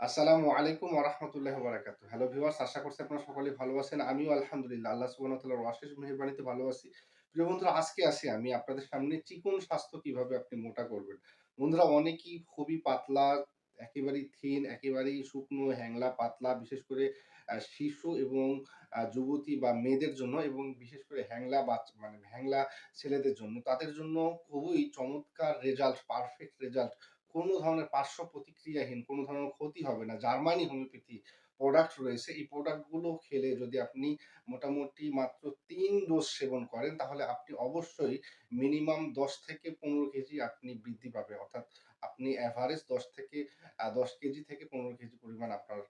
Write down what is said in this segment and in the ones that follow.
আসসালামু আলাইকুম ওয়া রাহমাতুল্লাহি ওয়া বারাকাতুহু। হ্যালো ভিউয়ার্স আশা করছি আপনারা সকলেই ভালো আছেন। আমিও আলহামদুলিল্লাহ আল্লাহ সুবহানাহু ওয়া তাআলার অশেষ মেহেরবানিতে ভালো আছি। প্রিয় বন্ধুরা আজকে আসি আমি আপনাদের সামনে চিকন স্বাস্থ্য কীভাবে আপনি মোটা করবেন। বন্ধুরা অনেকেই খুবই পাতলা, একেবারেই থিন, একেবারেই শুকনো, হ্যাংলা, পাতলা বিশেষ করে শিশু এবং যুবতী বা মেয়েদের জন্য এবং বিশেষ করে হ্যাংলা বাচ মানে হ্যাংলা ছেলেদের জন্য তাদের জন্য খুবই চমৎকার রেজাল্ট, পারফেক্ট রেজাল্ট কোনো ধরনের পার্শ্ব প্রতিক্রিয়াহীন, কোনো ধরনের ক্ষতি হবে না। জার্মানি হোমিওপ্যাথি প্রোডাক্ট রয়েছে। এই প্রোডাক্টগুলো খেলে যদি আপনি মোটামুটি মাত্র তিন ডোজ সেবন করেন তাহলে আপনি অবশ্যই মিনিমাম ১০ থেকে ১৫ কেজি আপনি বৃদ্ধি পাবে। অর্থাৎ আপনি অ্যাভারেজ দশ থেকে দশ কেজি থেকে ১৫ কেজি পরিমাণ আপনার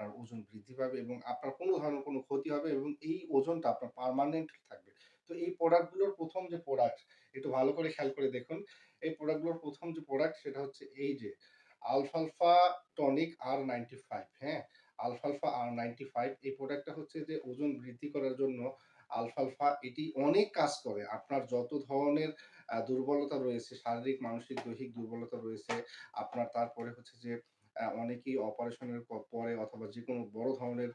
আপনার ওজন বৃদ্ধি পাবে এবং আপনার কোনো ধরনের কোনো ক্ষতি হবে এবং এই ওজনটা আপনার পার্মানেন্ট থাকবে। তো এই প্রোডাক্টগুলোর ১ম যে প্রোডাক্ট একটু ভালো করে খেয়াল করে দেখুন। এই প্রোডাক্টগুলোর ১ম যে প্রোডাক্ট সেটা হচ্ছে এই যে আলফালফা টনিক R95 হ্যাঁ? আলফালফা R95 এই প্রোডাক্টটা হচ্ছে যে ওজন বৃদ্ধি করার জন্য আলফালফা এটি অনেক কাজ করে। আপনার যত ধরনের দুর্বলতা রয়েছে শারীরিক, মানসিক, দৈহিক দুর্বলতা রয়েছে, আপনার তারপরে হচ্ছে যে অনেকেই অপারেশনের পর অথবা যে কোনো বড় ধরনের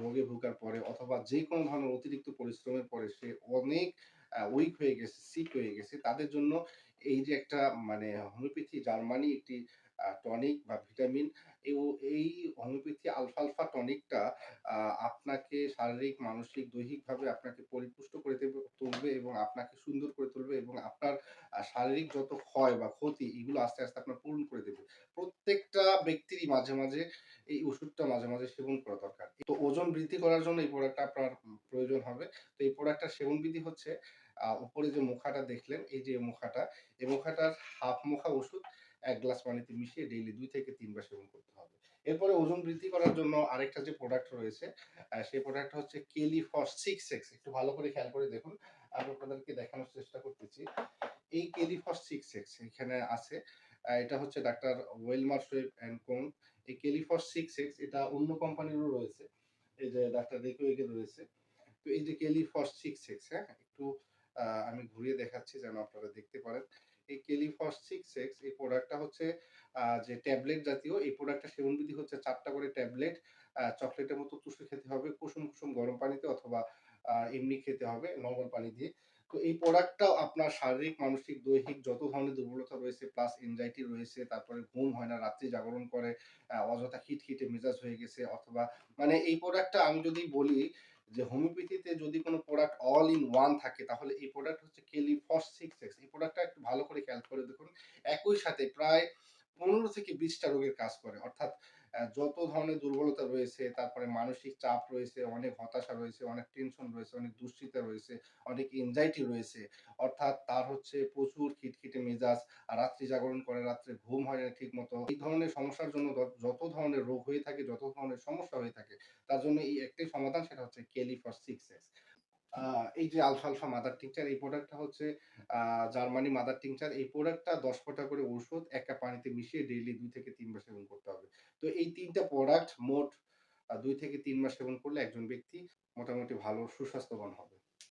রোগে ভোগার পরে অথবা যে কোনো ধরনের অতিরিক্ত পরিশ্রমের পরে সে অনেক উইক হয়ে গেছে, সিক হয়ে গেছে। তাদের জন্য এই যে একটা মানে হোমিওপ্যাথি জার্মানি একটি টনিক বা ভিটামিন এই হোমিওপ্যাথি আলফালফা টনিকটা আ আপনাকে শারীরিক, মানসিক, দৈহিকভাবে আপনাকে পরিপুষ্ট করে তুলবে এবং আপনাকে সুন্দর করে তুলবে এবং আপনার শারীরিক যত ক্ষয় বা ক্ষতি এগুলো আস্তে, আস্তে আপনার পূরণ করে দেবে। প্রত্যেকটা ব্যক্তিরই মাঝে, মাঝে এই ওষুধটা মাঝে, মাঝে সেবন করা দরকার। তো ওজন বৃদ্ধি করার জন্য এই প্রোডাক্টটা আপনার প্রয়োজন হবে। তো এই প্রোডাক্টটার সেবন বিধি হচ্ছে উপরে যে মুখাটা দেখলেন, এই যে মুখাটা, এই মুখাটার হাফ মুখা ওষুধ এক গ্লাস পানিতে মিশিয়ে ডেইলি দুই থেকে ৩ বার সেবন করতে হবে। এরপরে ওজন বৃদ্ধি করার জন্য আরেকটা যে প্রোডাক্ট রয়েছে, সেই প্রোডাক্টটা হচ্ছে কেলিফস 6X একটু ভালো করে খেয়াল করে দেখুন। আমি আপনাদেরকে দেখানোর চেষ্টা করতেছি। এই কেলিফস 6X এখানে আছে। এটা হচ্ছে doctor Willmar Schwabe and co. এই কেলিফস 6X এটা অন্য কোম্পানিরও রয়েছে। এই যে ডাক্তার রিকুয়েগের রয়েছে। তো এই যে কেলিফস 6X হ্যাঁ? একটু আমি ঘুরিয়ে দেখাচ্ছি যেন আপনারা দেখতে পারেন। এই কেলিফস 6X এই প্রোডাক্টটা হচ্ছে যে ট্যাবলেট জাতীয় এই প্রোডাক্টটা সেবন বিধি হচ্ছে ৪ টা করে ট্যাবলেট চকোলেটের মতো চুষে খেতে হবে কুসুম, কুসুম গরম পানিতে অথবা এমনি খেতে হবে নরমাল পানি দিয়ে। তো এই প্রোডাক্টটাও আপনার শারীরিক, মানসিক, দৈহিক যত ধরনের দুর্বলতা রয়েছে প্লাস এনজাইটি রয়েছে, তারপরে ঘুম হয় না, রাত্রি জাগরণ করে, অযথা খিটখিটে মেজাজ হয়ে গেছে অথবা মানে এই প্রোডাক্টটা আমি যদি বলি যে হোমিওপ্যাথিতে যদি কোনো প্রোডাক্ট অল ইন ওয়ান থাকে তাহলে এই প্রোডাক্ট হচ্ছে কেলিফস 6X এই প্রোডাক্টটা একটু ভালো করে খেয়াল করে দেখুন। একই সাথে প্রায় ১৫ থেকে ২০ টা রোগের কাজ করে। অর্থাৎ যত ধরনের দুর্বলতা রয়েছে, তারপরে মানসিক চাপ রয়েছে, অনেক হতাশা রয়েছে, অনেক টেনশন রয়েছে, অনেক দুশ্চিন্তা রয়েছে, অনেক এনজাইটি রয়েছে। অর্থাৎ তার হচ্ছে প্রচুর খিটখিটে মেজাজ, রাত্রি জাগরণ করে, রাত্রে ঘুম হয় না ঠিকমতো। এই ধরনের সমস্যার জন্য যত ধরনের রোগ হয়ে থাকে, যত ধরনের সমস্যা হয়ে থাকে, তার জন্য এই একটাই সমাধান সেটা হচ্ছে কেলিফস 6X। আ এই যে আলফা আলফা মাদার টিংচার এই প্রোডাক্টটা হচ্ছে জার্মানি মাদার টিংচার এই প্রোডাক্টটা ১০ ফোঁটা করে ওষুধ একটা পানিতে মিশিয়ে ডেইলি দুই থেকে তিন বার সেবন করতে হবে। তো এই ৩ টা প্রোডাক্ট মোট দুই থেকে তিন মাস সেবন করলে একজন ব্যক্তি মোটামুটি ভালো সুস্বাস্থ্যবান হবে।